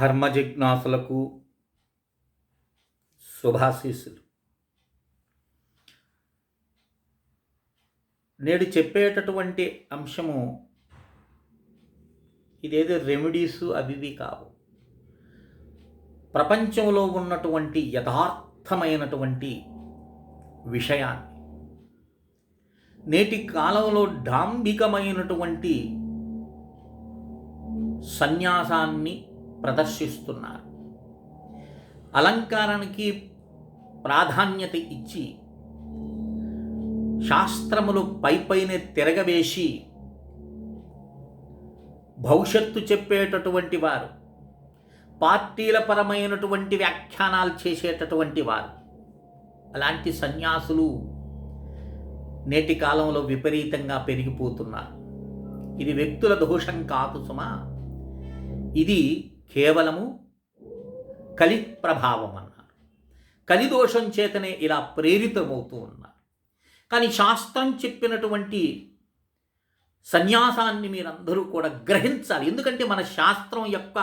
ధర్మ జిజ్ఞాసులకు శుభాశీస్సులు. నేడు చెప్పేటటువంటి అంశము ఇదేదో రెమెడీస్ అవి ఇవి కావు. ప్రపంచంలో ఉన్నటువంటి యథార్థమైనటువంటి విషయాన్ని నేటి కాలంలో డాంబికమైనటువంటి సన్యాసాన్ని ప్రదర్శిస్తున్నారు. అలంకారానికి ప్రాధాన్యత ఇచ్చి శాస్త్రములు పైపైనే తిరగవేసి భవిష్యత్తు చెప్పేటటువంటి వారు పార్టీల పరమైనటువంటి వ్యాఖ్యానాలు చేసేటటువంటి వారు అలాంటి సన్యాసులు నేటి కాలంలో విపరీతంగా పెరిగిపోతున్నారు. ఇది వ్యక్తుల దోషం కాదు సుమా. ఇది కేవలము కలి ప్రభావం అన్నారు కలిదోషం చేతనే ఇలా ప్రేరితమవుతూ ఉన్నారు. కానీ శాస్త్రం చెప్పినటువంటి సన్యాసాన్ని మీరందరూ కూడా గ్రహించాలి. ఎందుకంటే మన శాస్త్రం యొక్క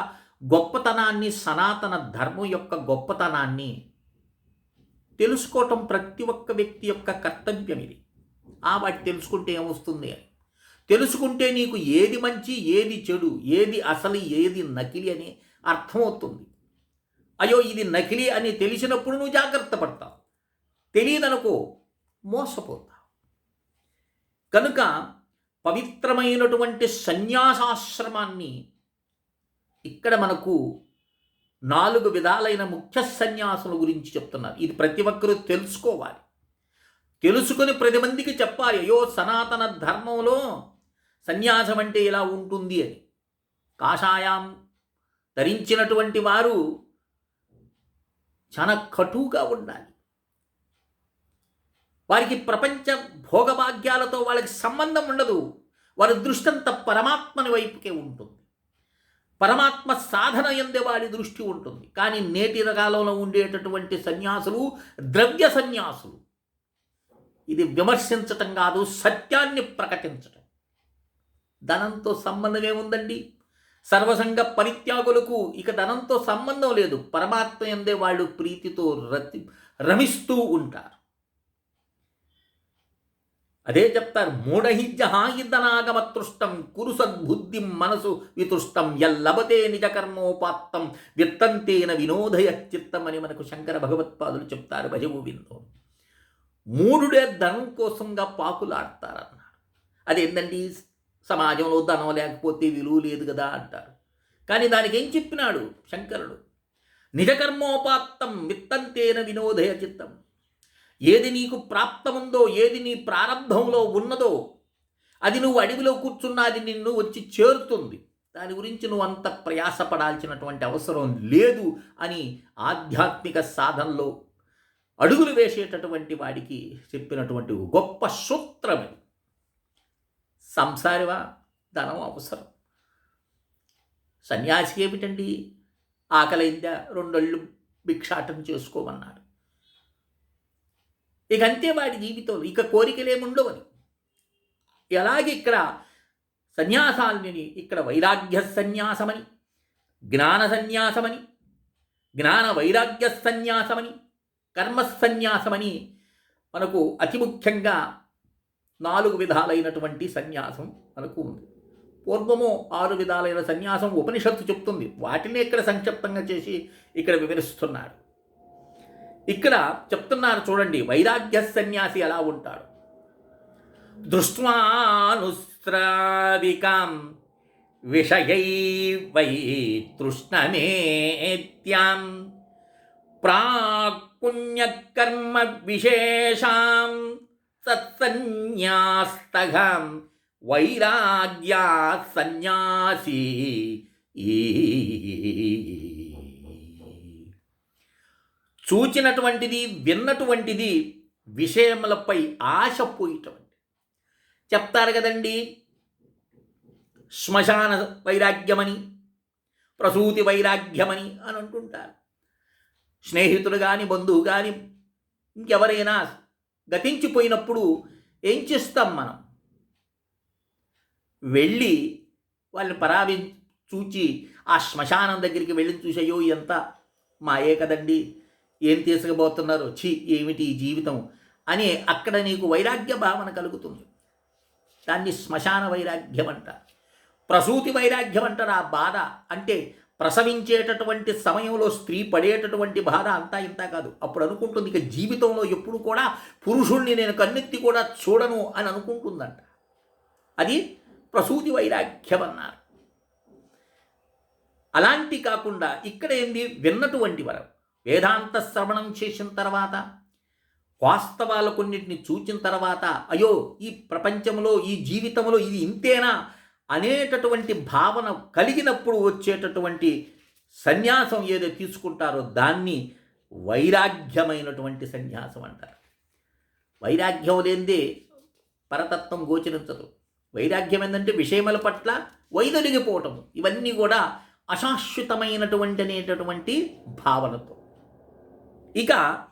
గొప్పతనాన్ని సనాతన ధర్మం యొక్క గొప్పతనాన్ని తెలుసుకోవటం ప్రతి ఒక్క వ్యక్తి యొక్క కర్తవ్యం ఇది. ఆ వాటి తెలుసుకుంటే ఏమొస్తుంది అని. తెలుసుకుంటే నీకు ఏది మంచి ఏది చెడు ఏది అసలు ఏది నకిలీ అని అర్థమవుతుంది. అయ్యో ఇది నకిలీ అని తెలిసినప్పుడు నువ్వు జాగ్రత్త పడతావు. తెలియదనుకో మోసపోతావు. కనుక పవిత్రమైనటువంటి సన్యాసాశ్రమాన్ని ఇక్కడ మనకు నాలుగు విధాలైన ముఖ్య సన్యాసుల గురించి చెప్తున్నారు. ఇది ప్రతి ఒక్కరూ తెలుసుకోవాలి. తెలుసుకుని ప్రతి మందికి చెప్పాలి. అయ్యో సనాతన ధర్మంలో సన్యాసం అంటే ఇలా ఉంటుంది అని. కాషాయం ధరించినటువంటి వారు చాలా కటువుగా ఉండాలి. వారికి ప్రపంచ భోగభాగ్యాలతో వాళ్ళకి సంబంధం ఉండదు. వారి దృష్టంత పరమాత్మని వైపుకే ఉంటుంది. పరమాత్మ సాధన ఎందే వారి దృష్టి ఉంటుంది. కానీ నేటి రకాలలో ఉండేటటువంటి సన్యాసులు ద్రవ్య సన్యాసులు. ఇది విమర్శించటం కాదు సత్యాన్ని ప్రకటించటం. ధనంతో సంబంధం ఏముందండి సర్వసంగ పరిత్యాగులకు ఇక ధనంతో సంబంధం లేదు. పరమాత్మ ఎందే వాళ్ళు ప్రీతితో రతి రమిస్తూ ఉంటారు. అదే చెప్తారు. మూఢహిజహాయిదనాగమతృష్టం కురు సద్బుద్ధిం మనసు వితృష్టం ఎల్లబతే నిజ కర్మోపాత్తం విత్తంతేన వినోదయ చిత్తం అని మనకు శంకర భగవత్పాదులు చెప్తారు భజగోవిందో మూడుడే ధనం కోసంగా పాకులాడతారన్నారు. అదేంటండి సమాజంలో ధనం లేకపోతే విలువ లేదు కదా అంటారు. కానీ దానికి ఏం చెప్పినాడు శంకరుడు? నిజకర్మోపాత్తం విత్తంతేన వినోదయ చిత్తం. ఏది నీకు ప్రాప్తముందో ఏది నీ ప్రారంభంలో ఉన్నదో అది నువ్వు అడవిలో కూర్చున్నా అది నిన్ను వచ్చి చేరుతుంది. దాని గురించి నువ్వు అంత ప్రయాసపడాల్సినటువంటి అవసరం లేదు అని ఆధ్యాత్మిక సాధనలో అడుగులు వేసేటటువంటి వాడికి చెప్పినటువంటి గొప్ప సూత్రం ఇది సంసారివా? ధనం అవసరం. సన్యాసి ఏమిటండి? ఆకలైందా? రెండళ్ళు భిక్షాటం చేసుకోమన్నాడు. ఇకంతే వాడి జీవితం. ఇక కోరికలేముండవని. ఎలాగే ఇక్కడ సన్యాసాలని ఇక్కడ వైరాగ్య సన్యాసమని జ్ఞాన సన్యాసమని జ్ఞాన వైరాగ్య సన్యాసమని కర్మ సన్యాసమని మనకు అతి ముఖ్యంగా నాలుగు విధాలైనటువంటి సన్యాసం మనకు ఉంది. పూర్వము ఆరు విధాలైన సన్యాసం ఉపనిషత్తు చెప్తుంది. వాటిని ఇక్కడ సంక్షిప్తంగా చేసి ఇక్కడ వివరిస్తున్నాడు. ఇక్కడ చెప్తున్నారు చూడండి వైరాగ్య సన్యాసి ఎలా ఉంటాడు? దృష్ట్వానుస్రావికాం విషయై వై తృష్ణమేత్యాం ప్రాకుణ్యకర్మ విశేషాం సత్సన్యాస్తఘం వైరాగ్యా సన్యాసి చూచినటువంటిది విన్నటువంటిది విషయములపై ఆశ పోయేటువంటి చెప్తారు కదండి శ్మశాన వైరాగ్యమని ప్రసూతి వైరాగ్యమని అని అంటుంటారు. స్నేహితుడు కానీ బంధువు కానీ ఇంకెవరైనా గతించిపోయినప్పుడు ఏం చేస్తాం మనం? వెళ్ళి వాళ్ళని పరావి చూచి ఆ శ్మశానం దగ్గరికి వెళ్ళి చూసయ్యో ఎంత మాయే కదండి ఏం తీసుకుపోతున్నారు ఛీ ఏమిటి ఈ జీవితం అని అక్కడ నీకు వైరాగ్య భావన కలుగుతుంది. దాన్ని శ్మశాన వైరాగ్యం అంటారు. ప్రసూతి వైరాగ్యం అంటారు ఆ బాధ. అంటే ప్రసవించేటటువంటి సమయంలో స్త్రీ పడేటటువంటి బాధ అంతా ఇంత కాదు. అప్పుడు అనుకుంటుంది ఇక జీవితంలో ఎప్పుడు కూడా పురుషుణ్ణి నేను కన్నెత్తి కూడా చూడను అని అనుకుంటుందంట. అది ప్రసూతి వైరాగ్యం అన్నారు. అలాంటి కాకుండా ఇక్కడ ఏంది? విన్నటువంటి వరం. వేదాంత శ్రవణం చేసిన తర్వాత వాస్తవాల కొన్నిటిని చూచిన తర్వాత అయ్యో ఈ ప్రపంచంలో ఈ జీవితంలో ఇది ఇంతేనా? అనేటటువంటి భావన కలిగినప్పుడు వచ్చేటటువంటి సన్యాసం ఏదో తీసుకుంటారో దాన్ని వైరాగ్యమైనటువంటి సన్యాసం అంటారు. వైరాగ్యం లేనిదే పరతత్వం గోచరించదు. వైరాగ్యం ఏంటంటే విషయముల పట్ల వైదొలిగిపోవటం. ఇవన్నీ కూడా అశాశ్వతమైనటువంటి అనేటటువంటి భావనతో. ఇక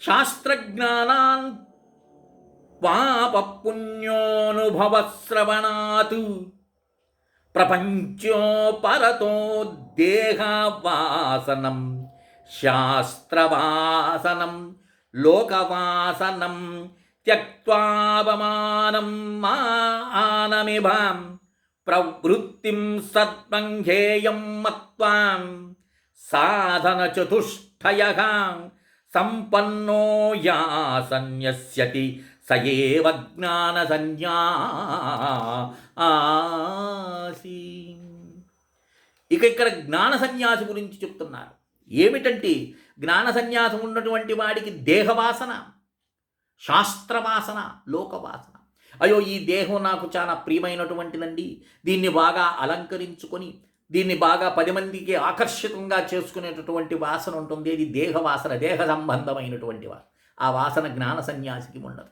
శాస్త్రజ్ఞానాన్ పాపపుణ్యోనుభవశ్రవణాత్ ప్రపంచోపరతో దేహవాసనం శాస్త్రవాసనం లోకవాసనం త్యక్వాపమానం మానమిభాం ప్రవృత్తిం సత్మంఘేయం మత్వాం సాధన చతుష్టయ సంపన్నో యాసన్యస్యతి సయేవ జ్ఞాన సన్యాసి ఇక ఇక్కడ జ్ఞాన సన్యాసి గురించి చెప్తున్నారు. ఏమిటంటే జ్ఞాన సన్యాసం ఉన్నటువంటి వాడికి దేహవాసన శాస్త్రవాసన లోకవాసన. అయ్యో ఈ దేహం నాకు చాలా ప్రియమైనటువంటిదండి. దీన్ని బాగా అలంకరించుకొని దీన్ని బాగా పది మందికి ఆకర్షితంగా చేసుకునేటటువంటి వాసన ఉంటుంది. ఇది దేహవాసన దేహ సంబంధమైనటువంటి వాసన. ఆ వాసన జ్ఞాన సన్యాసికి ఉండదు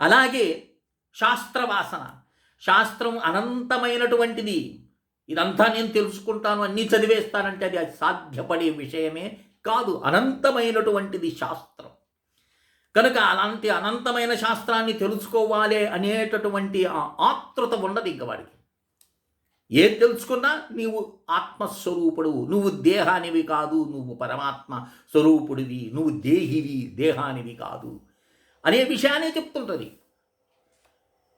అలాగే శాస్త్రవాసన. శాస్త్రం అనంతమైనటువంటిది. ఇదంతా నేను తెలుసుకుంటాను అన్నీ చదివేస్తానంటే అది సాధ్యపడే విషయమే కాదు. అనంతమైనటువంటిది శాస్త్రం. కనుక అలాంటి అనంతమైన శాస్త్రాన్ని తెలుసుకోవాలి అనేటటువంటి ఆ ఆతృత ఉండదు ఇంక వాడికి. ఏది తెలుసుకున్నా నీవు ఆత్మస్వరూపుడు నువ్వు దేహానివి కాదు నువ్వు పరమాత్మ స్వరూపుడివి నువ్వు దేహివి దేహానివి కాదు. అనే విషయాన్ని చెప్తుంటుంది.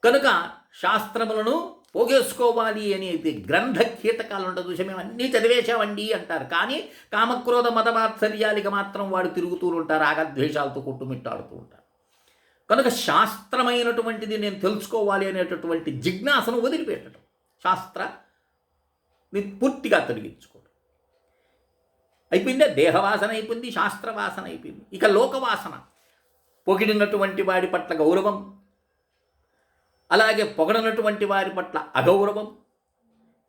కనుక శాస్త్రములను పోగేసుకోవాలి అనేది గ్రంథ కీటకాలు ఉండదు మేము అన్నీ చదివేశామండి అంటారు. కానీ కామక్రోధ మతమాత్సర్యాలికి మాత్రం వాడు తిరుగుతూ ఉంటారు ఆగద్వేషాలతో కొట్టుమిట్టాడుతూ ఉంటారు. కనుక శాస్త్రమైనటువంటిది నేను తెలుసుకోవాలి అనేటటువంటి జిజ్ఞాసను వదిలిపెట్టడం. శాస్త్ర పూర్తిగా తొలగించుకోవడం. అయిపోయిందే? దేహవాసన అయిపోయింది శాస్త్రవాసన అయిపోయింది. ఇక లోకవాసన. పొగిడినటువంటి వాడి పట్ల గౌరవం అలాగే పొగడనటువంటి వారి పట్ల అగౌరవం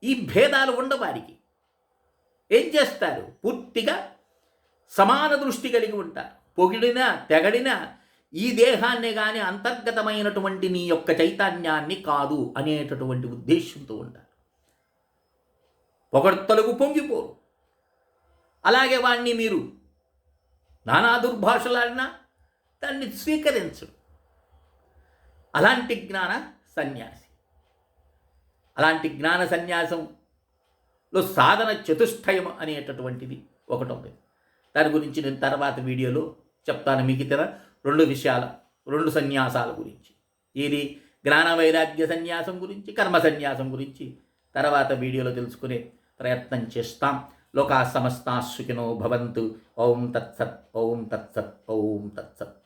ఈ భేదాలు ఉండవారికి. ఏం చేస్తారు? పూర్తిగా సమాన దృష్టి కలిగి ఉంటారు. పొగిడినా తెగడినా ఈ దేహాన్ని కానీ అంతర్గతమైనటువంటి నీ యొక్క చైతన్యాన్ని కాదు అనేటటువంటి ఉద్దేశంతో ఉంటారు. పొగడ్తలకు పొంగిపోరు. అలాగే వాణ్ణి మీరు నానా దుర్భాషలాడినా దాన్ని స్వీకరించడు అలాంటి జ్ఞాన సన్యాసి. అలాంటి జ్ఞాన సన్యాసంలో సాధన చతుష్టయం అనేటటువంటిది ఒకటి ఉంది దాని గురించి నేను తర్వాత వీడియోలో చెప్తాను. మీకు ఇతర రెండు విషయాల రెండు సన్యాసాల గురించి. ఇది జ్ఞాన వైరాగ్య సన్యాసం గురించి కర్మ సన్యాసం గురించి తర్వాత వీడియోలో తెలుసుకునే ప్రయత్నం చేస్తాం. లోకా సమస్తా సుఖినో భవంతు. ఓం తత్సత్ ఓం తత్సత్ ఓం తత్సత్.